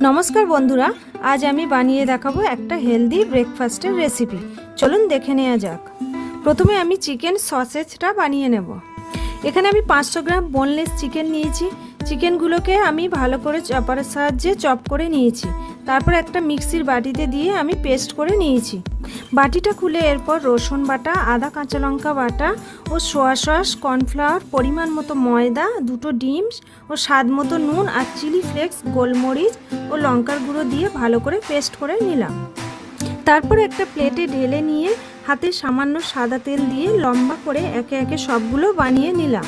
নমস্কার বন্ধুরা, আজ আমি বানিয়ে দেখাবো একটা হেলদি ব্রেকফাস্টের রেসিপি চলুন দেখে নেওয়া যাক। প্রথমে আমি চিকেন সসেজটা বানিয়ে নেব। এখানে আমি পাঁচশো গ্রাম বোনলেস চিকেন নিয়েছি। চিকেনগুলোকে আমি ভালো করে চপারের সাহায্যে চপ করে নিয়েছি। তারপর একটা মিক্সির বাটিতে দিয়ে আমি পেস্ট করে নিয়েছি। বাটিটা খুলে এরপর রসুন বাটা, আদা কাঁচা লঙ্কা বাটা ও সোয়া সস, কর্নফ্লাওয়ার, পরিমাণ মতো ময়দা, দুটো ডিম ও স্বাদ মতো নুন আর চিলি ফ্লেক্স, গোলমরিচ ও লঙ্কার গুঁড়ো দিয়ে ভালো করে পেস্ট করে নিলাম। তারপর একটা প্লেটে ঢেলে নিয়ে হাতে সামান্য সাদা তেল দিয়ে লম্বা করে একে একে সবগুলো বানিয়ে নিলাম।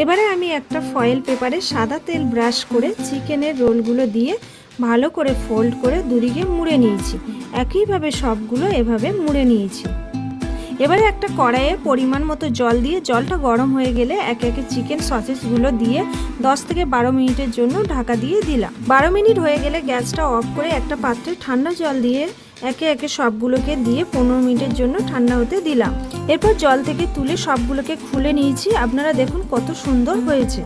এবারে আমি একটা ফয়েল পেপারে সাদা তেল ব্রাশ করে চিকেনের রোলগুলো দিয়ে ভালো করে ফোল্ড করে দুদিকে মুড়ে নিয়েছি। একইভাবে সবগুলো এভাবে মুড়ে নিয়েছি। এবারে একটা কড়াইয়ে পরিমাণ মতো জল দিয়ে জলটা গরম হয়ে গেলে একে একে চিকেন সসেসগুলো দিয়ে 10 থেকে বারো মিনিটের জন্য ঢাকা দিয়ে দিলাম। বারো মিনিট হয়ে গেলে গ্যাসটা অফ করে একটা পাত্রে ঠান্ডা জল দিয়ে একে একে সবগুলোকে দিয়ে পনেরো মিনিটের জন্য ঠান্ডা হতে দিলাম। এরপর জল থেকে তুলে সবগুলোকে খুলে নিয়েছি। আপনারা দেখুন কত সুন্দর হয়েছে।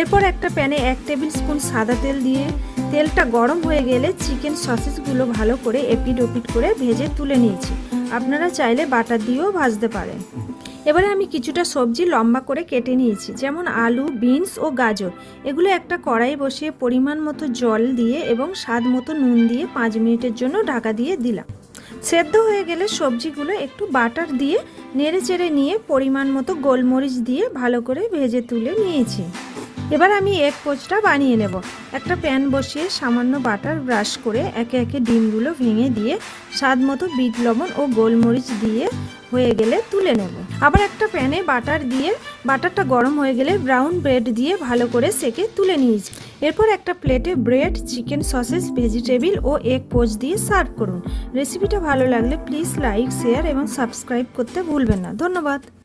এরপর একটা প্যানে এক টেবিল স্পুন সাদা তেল দিয়ে, তেলটা গরম হয়ে গেলে চিকেন সসেসগুলো ভালো করে এপিড ওপিট করে ভেজে তুলে নিয়েছি। আপনারা চাইলে বাটার দিয়েও ভাজতে পারেন। এবারে আমি কিছুটা সবজি লম্বা করে কেটে নিয়েছি, যেমন আলু, বিনস ও গাজর। এগুলো একটা কড়াই বসিয়ে পরিমাণ মতো জল দিয়ে এবং স্বাদ মতো নুন দিয়ে পাঁচ মিনিটের জন্য ঢাকা দিয়ে দিলাম। সেদ্ধ হয়ে গেলে সবজিগুলো একটু বাটার দিয়ে নেড়ে চেড়ে নিয়ে পরিমাণ মতো গোলমরিচ দিয়ে ভালো করে ভেজে তুলে নিয়েছি। এবার আমি এক পোচটা বানিয়ে নেব। একটা প্যান বসিয়ে সামান্য বাটার ব্রাশ করে একে একে ডিমগুলো ভেঙে দিয়ে স্বাদ মতো বিট লবণ ও গোলমরিচ দিয়ে হয়ে গেলে তুলে নেব। আবার একটা প্যানে বাটার দিয়ে, বাটারটা গরম হয়ে গেলে ব্রাউন ব্রেড দিয়ে ভালো করে সেকে তুলে নিয়েছি। এরপর একটা প্লেটে ব্রেড চিকেন সসেস ভেজিটেবিল ও এগ পোচ দিয়ে সার্ভ করুন। রেসিপিটা ভালো লাগলে প্লিজ লাইক শেয়ার এবং সাবস্ক্রাইব করতে ভুলবেন না। ধন্যবাদ।